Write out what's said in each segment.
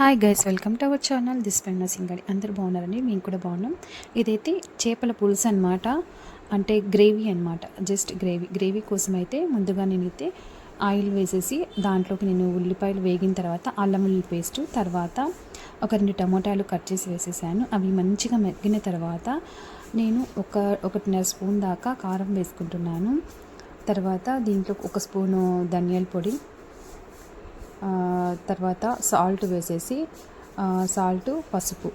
Hi guys welcome to our channel this పెన్న సింగడి అందరు బాగున్నారండి? మేము కూడా బాగున్నాం. ఇదైతే చేపల పులుసు అనమాట అంటే గ్రేవీ అనమాట జస్ట్ గ్రేవీ. గ్రేవీ కోసం అయితే ముందుగా నేనైతే ఆయిల్ వేసేసి దాంట్లోకి నేను ఉల్లిపాయలు వేగిన తర్వాత అల్లం ఉల్లి పేస్ట్ తర్వాత ఒక రెండు టమోటాలు కట్ చేసి వేసేసాను. అవి మంచిగా మగ్గిన తర్వాత నేను ఒక ఒకటిన్నర స్పూన్ దాకా కారం వేసుకుంటున్నాను. తర్వాత దీంట్లో ఒక స్పూను ధనియాల పొడి తర్వాత సాల్ట్ వేసేసి సాల్ట్ పసుపు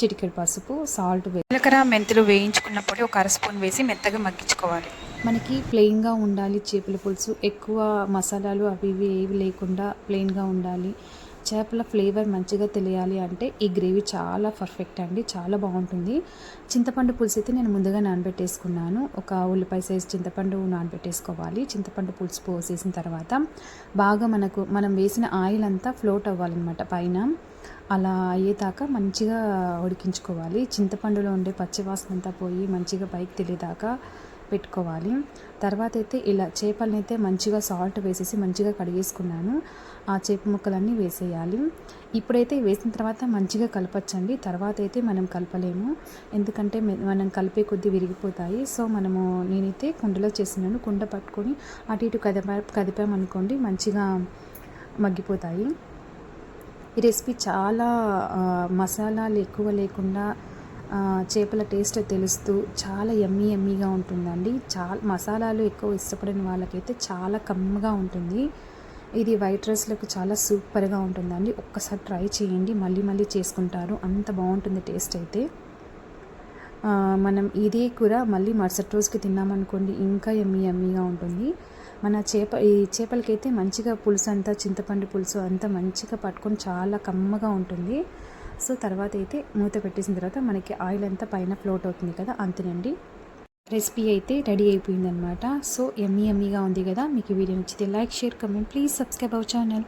చిటికెడు పసుపు సాల్ట్ వే జీలకర్ర మెంతులు వేయించుకున్నప్పుడు ఒక అర స్పూన్ వేసి మెత్తగా మగ్గించుకోవాలి. మనకి ప్లెయిన్గా ఉండాలి చేపల పులుసు. ఎక్కువ మసాలాలు అవి ఇవి ఏవి లేకుండా ప్లెయిన్గా ఉండాలి. చేపల ఫ్లేవర్ మంచిగా తెలియాలి అంటే ఈ గ్రేవీ చాలా పర్ఫెక్ట్ అండి చాలా బాగుంటుంది. చింతపండు పులుసు అయితే నేను ముందుగా నానబెట్టేసుకున్నాను. ఒక ఉల్లిపాయ సైజ్ చింతపండు నానబెట్టేసుకోవాలి. చింతపండు పులుసు పోసేసిన తర్వాత బాగా మనకు మనం వేసిన ఆయిల్ అంతా ఫ్లోట్ అవ్వాలన్నమాట పైన. అలా అయ్యేదాకా మంచిగా ఉడికించుకోవాలి. చింతపండులో ఉండే పచ్చివాసన అంతా పోయి మంచిగా పైకి తెలియదాకా పెట్టుకోవాలి. తర్వాత అయితే ఇలా చేపలని అయితే మంచిగా సాల్ట్ వేసేసి మంచిగా కడిగేసుకున్నాను. ఆ చేప ముక్కలన్నీ వేసేయాలి. ఇప్పుడైతే వేసిన తర్వాత మంచిగా కలపచ్చండి. తర్వాత అయితే మనం కలపలేము. ఎందుకంటే మనం కలిపే కొద్దీ విరిగిపోతాయి. సో మనము నేనైతే కుండలో చేసినాను. కుండ పట్టుకొని అటు ఇటు కదిపా కదిపామనుకోండి మంచిగా మగ్గిపోతాయి. ఈ రెసిపీ చాలా మసాలాలు ఎక్కువ లేకుండా చేపల టేస్ట్ తెలుస్తూ చాలా ఎమ్మీ ఎమ్మీగా ఉంటుందండి. చాలా మసాలాలు ఎక్కువ ఇష్టపడిన వాళ్ళకైతే చాలా కమ్మగా ఉంటుంది. ఇది వైట్ రైస్లకు చాలా సూపర్గా ఉంటుందండి. ఒక్కసారి ట్రై చేయండి. మళ్ళీ మళ్ళీ చేసుకుంటారు. అంత బాగుంటుంది టేస్ట్ అయితే. మనం ఇదే కూర మళ్ళీ మరుసటి రోజుకి తిన్నామనుకోండి ఇంకా ఎమ్మీ ఎమ్మీగా ఉంటుంది. మన చేప ఈ చేపలకైతే మంచిగా పులుసు అంతా చింతపండు పులుసు అంతా మంచిగా పట్టుకొని చాలా కమ్మగా ఉంటుంది. సో తర్వాత అయితే మూత పెట్టేసిన తర్వాత మనకి ఆయిల్ అంతా పైన ఫ్లోట్ అవుతుంది కదా అంతేనండి. రెసిపీ అయితే రెడీ అయిపోయిందనమాట సో ఎమ్మీ ఎమ్మీగా ఉంది కదా మీకు వీడియో నచ్చితే like share comment. Please subscribe our channel.